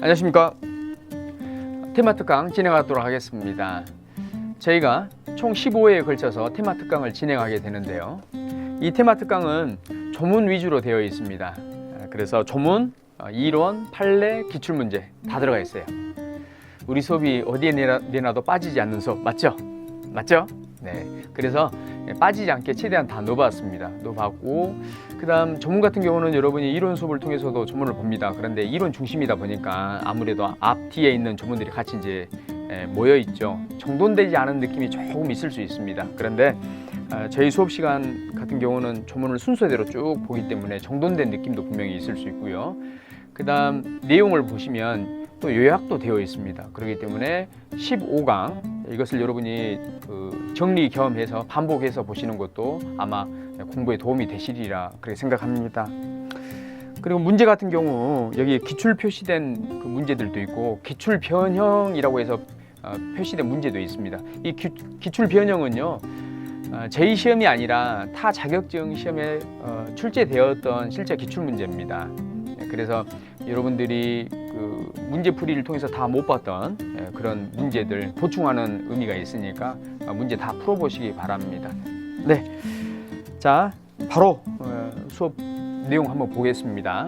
안녕하십니까? 테마 특강 진행하도록 하겠습니다. 저희가 총 15회에 걸쳐서 테마 특강을 진행하게 되는데요. 이 테마 특강은 조문 위주로 되어 있습니다. 그래서 조문, 어, 이론, 판례, 기출문제 다 들어가 있어요. 우리 수업이 어디에 내놔, 내놔도 빠지지 않는 수업 맞죠? 맞죠? 네 그래서 빠지지 않게 최대한 다 넣어봤습니다 넣어봤고 그 다음 조문 같은 경우는 여러분이 이론 수업을 통해서도 조문을 봅니다. 그런데 이론 중심이다 보니까 아무래도 앞 뒤에 있는 조문들이 같이 이제 에, 모여 있죠. 정돈되지 않은 느낌이 조금 있을 수 있습니다. 그런데 어, 저희 수업 시간 같은 경우는 조문을 순서대로 쭉 보기 때문에 정돈된 느낌도 분명히 있을 수 있고요. 그 다음 내용을 보시면 또 요약도 되어 있습니다. 그렇기 때문에 15강 이것을 여러분이 그 정리 겸해서 반복해서 보시는 것도 아마 공부에 도움이 되시리라 그렇게 생각합니다. 그리고 문제 같은 경우 여기 기출 표시된 그 문제들도 있고 기출 변형이라고 해서 어, 표시된 문제도 있습니다. 이 기, 기출 변형은요 어, 제 시험이 아니라 타 자격증 시험에 어, 출제되었던 실제 기출 문제입니다. 네, 그래서 여러분들이 그 문제풀이를 통해서 다 못 봤던 예, 그런 문제들 보충하는 의미가 있으니까 어, 문제 다 풀어보시기 바랍니다. 네, 자 바로 어, 수업 내용 한번 보겠습니다.